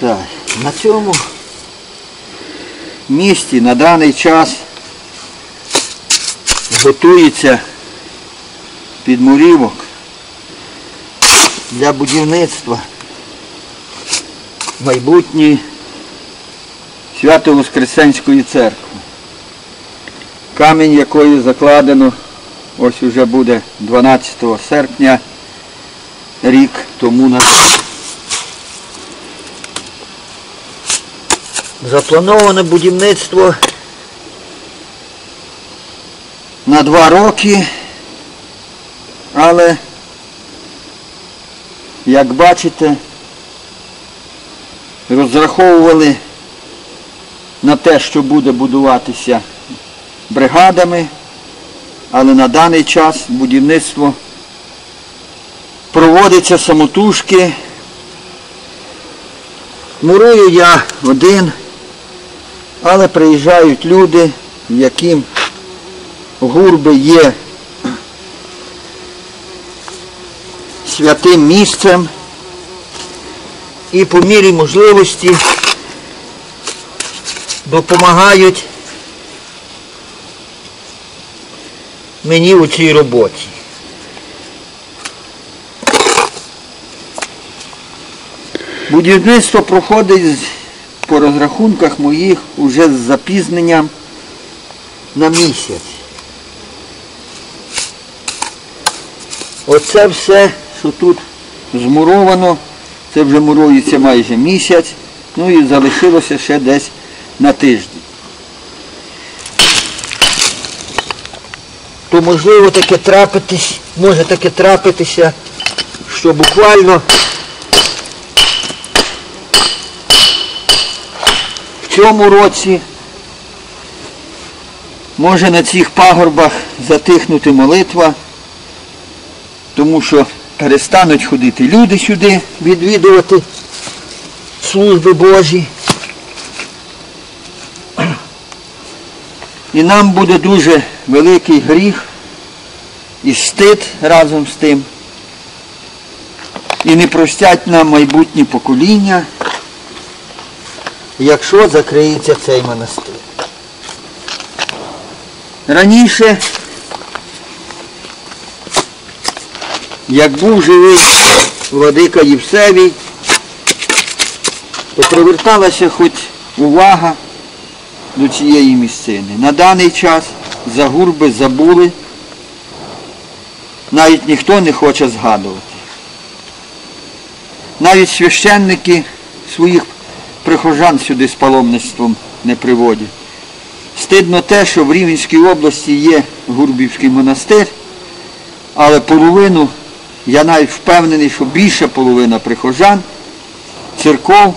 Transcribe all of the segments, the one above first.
Так, на цьому місці на даний час готується підмурівок для будівництва майбутньої Свято-Воскресенської церкви. Камінь якої закладено ось уже буде 12 серпня рік тому назад. Заплановане будівництво на два роки, але, як бачите, розраховували на те, що буде будуватися бригадами, але на даний час будівництво проводиться самотужки. Мурую я один, але приїжджають люди, яким гурби є святим місцем і по мірі можливості допомагають мені у цій роботі. Будівництво проходить по розрахунках моїх уже з запізненням на місяць. Оце все, що тут змуровано, це вже мурується майже місяць, ну і залишилося ще десь на тиждень. То можливо таке трапитись, може таке трапитися, що буквально цьому році може на цих пагорбах затихнути молитва, тому що перестануть ходити люди сюди відвідувати служби Божі. І нам буде дуже великий гріх і стид разом з тим. І не простять нам майбутні покоління, якщо закриється цей монастир. Раніше, як був живий владика Євсевій, то приверталася хоч увага до цієї місцини. На даний час за гурби забули, навіть ніхто не хоче згадувати. Навіть священники своїх прихожан сюди з паломництвом не приводять. Стидно те, що в Рівненській області є Гурбівський монастир, але половину, я навіть впевнений, що більша половина прихожан, церков,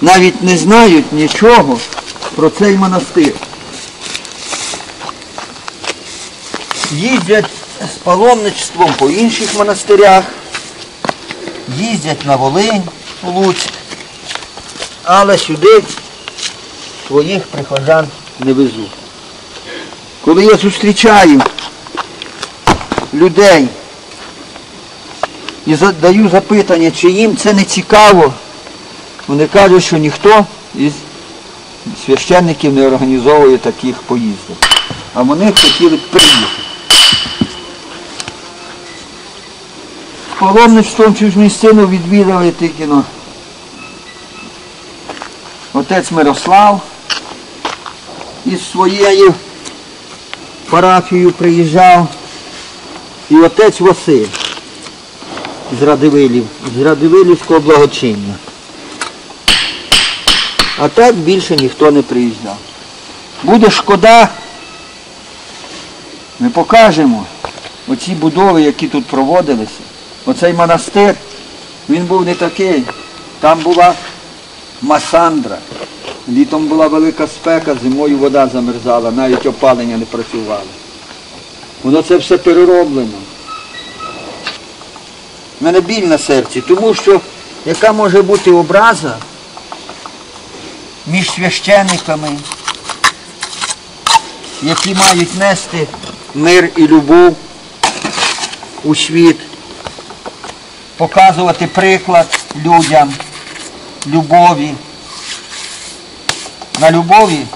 навіть не знають нічого про цей монастир. Їздять з паломництвом по інших монастирях, їздять на Волинь, у Луцьк, але сюди своїх прихожан не везуть. Коли я зустрічаю людей і задаю запитання, чи їм це не цікаво, вони кажуть, що ніхто із священників не організовує таких поїздок. А вони хотіли б приїхати. Паломництвом цю ж місцину відвідали тільки отець Мирослав із своєю парафією приїжджав і отець Василь з Радивилів, з Радивилівського благочиння. А так більше ніхто не приїжджав. Буде шкода, ми покажемо оці будови, які тут проводилися. Оцей монастир, він був не такий. Там була масандра. Літом була велика спека, зимою вода замерзала, навіть опалення не працювало. Воно це все перероблено. У мене біль на серці, тому що яка може бути образа між священниками, які мають нести мир і любов у світ, показувати приклад людям, любові. На любові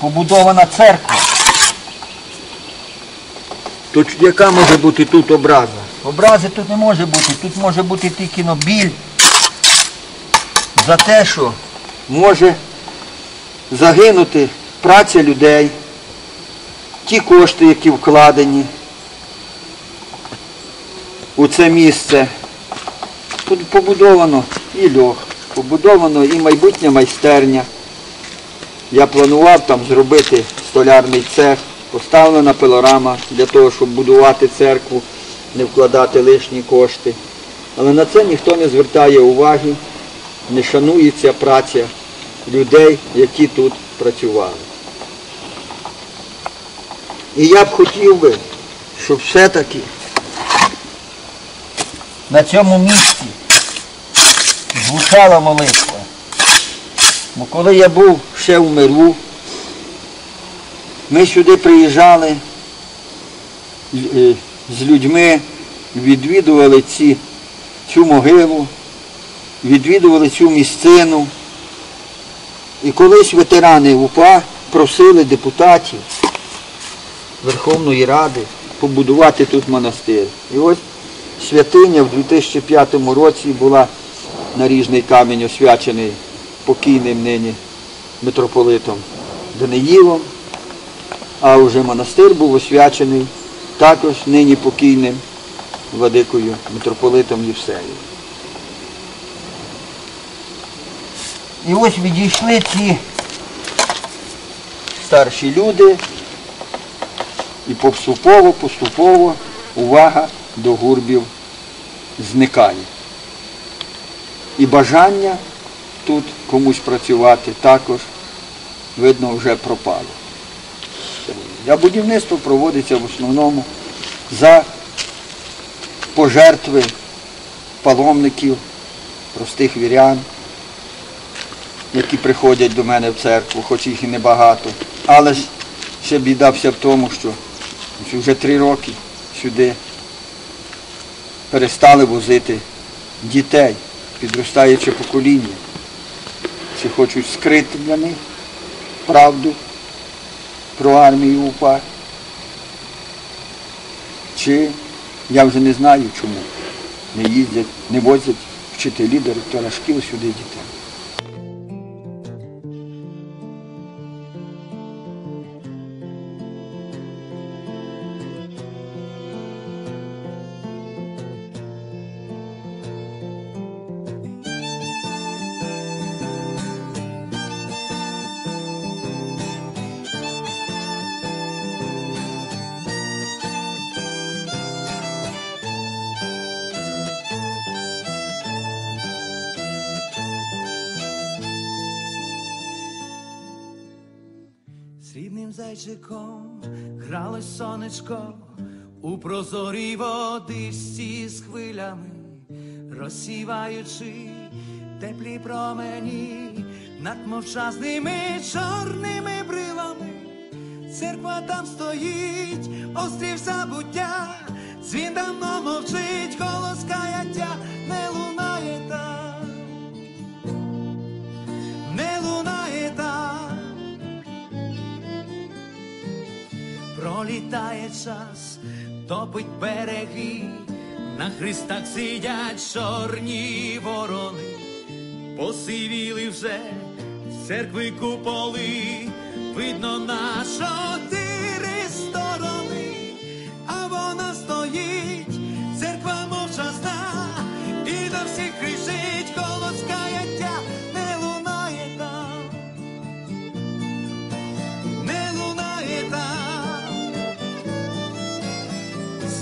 побудована церква. То яка може бути тут образа? Образи тут не може бути. Тут може бути тільки но біль за те, що може загинути праця людей, ті кошти, які вкладені у це місце. Тут побудовано і льох, побудовано і майбутня майстерня. Я планував там зробити столярний цех, поставлена пилорама для того, щоб будувати церкву, не вкладати лишні кошти. Але на це ніхто не звертає уваги, не шанується праця людей, які тут працювали. І я б хотів би, щоб все-таки на цьому місці звучала молитва. Бо коли я був ще в миру, ми сюди приїжджали е, з людьми, відвідували ці, цю могилу, відвідували цю місцину. І колись ветерани УПА просили депутатів Верховної Ради побудувати тут монастир. І ось святиня в 2005 році була наріжний камінь освячений покійним нині митрополитом Даниїлом, а вже монастир був освячений також нині покійним владикою митрополитом Євсеєм. І ось відійшли ці старші люди, і поступово, поступово увага до гурбів зникає. І бажання тут комусь працювати також, видно, вже пропало. А будівництво проводиться в основному за пожертви паломників, простих вірян, які приходять до мене в церкву, хоч їх і небагато. Але ще біда вся в тому, що вже три роки сюди перестали возити дітей, підростаюче покоління. Чи хочуть скрити для них правду про армію УПА. Чи я вже не знаю чому не їздять, не возять вчителі, директора шкіл сюди дітей. Зайчиком гралось сонечко у прозорій водичці з хвилями, розсіваючи теплі промені над мовчазними чорними брилами. Церква там стоїть, острів забуття, дзвін давно мовчить, голос каяття не лунає Пролітає час, топить береги, на хрестах сидять чорні ворони, посивіли вже церкви куполи, видно на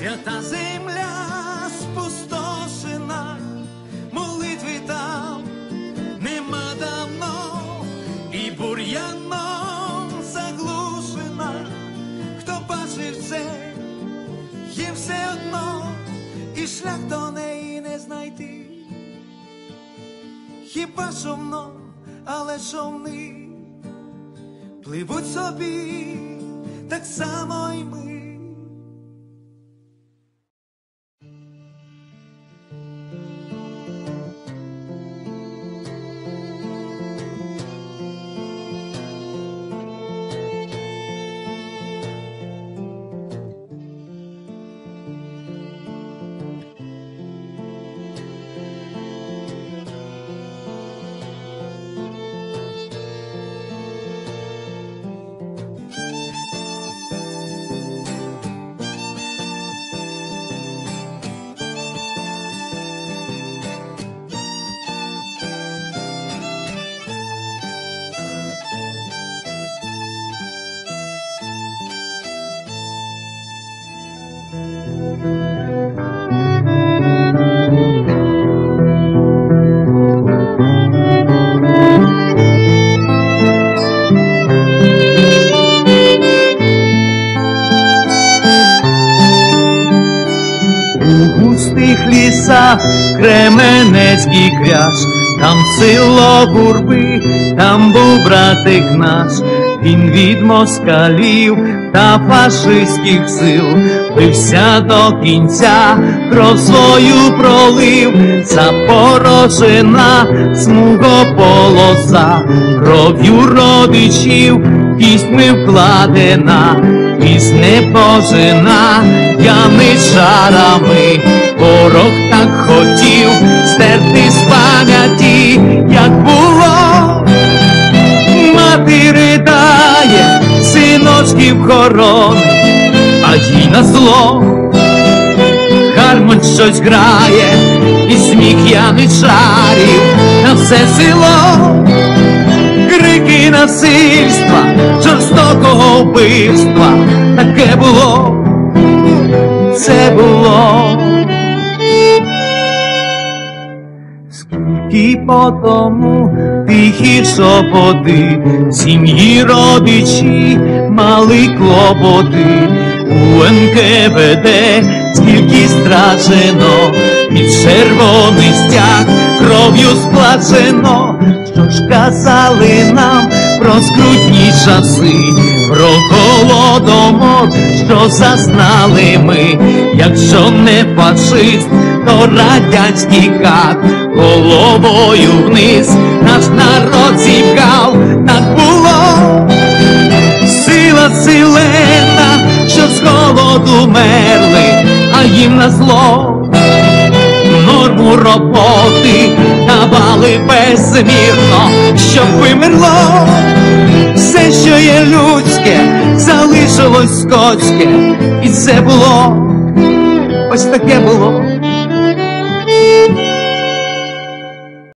Свята земля спустошена, молитви там нема давно, і бур'яном заглушена. Хто бачив це, є все одно, і шлях до неї не знайти. Хіба шумно, але човни пливуть собі, так само й ми. Кременецький кряж, там село гурби, там був братик наш, він від москалів та фашистських сил. Бився до кінця, кров свою пролив, запорожена смуго полоса, кров'ю родичів, пісьми вкладена, пісне пожена, яничарами, ворог так хотів стерти з пам'яті, як було. Мати ридає, синочків хорон, а їй на зло. Гармонь щось грає, і сміх яничарів на все село, крики насильства, жорстокого вбивства, таке було, це було. По тому тихі шепоти, сім'ї родичі мали клопоти, у НКВД скільки страчено, під червоний стяг кров'ю сплачено, що ж казали нам про скрутні часи, про голодомор, що зазнали ми, якщо не фашист, то радянський кат головою вниз наш народ зібгав, так було. Сила силена, що з голоду мерли, а їм на зло. Норму роботи давали безмірно, щоб вимерло. Все, що є людське, залишилось скотське, і це було, ось таке було.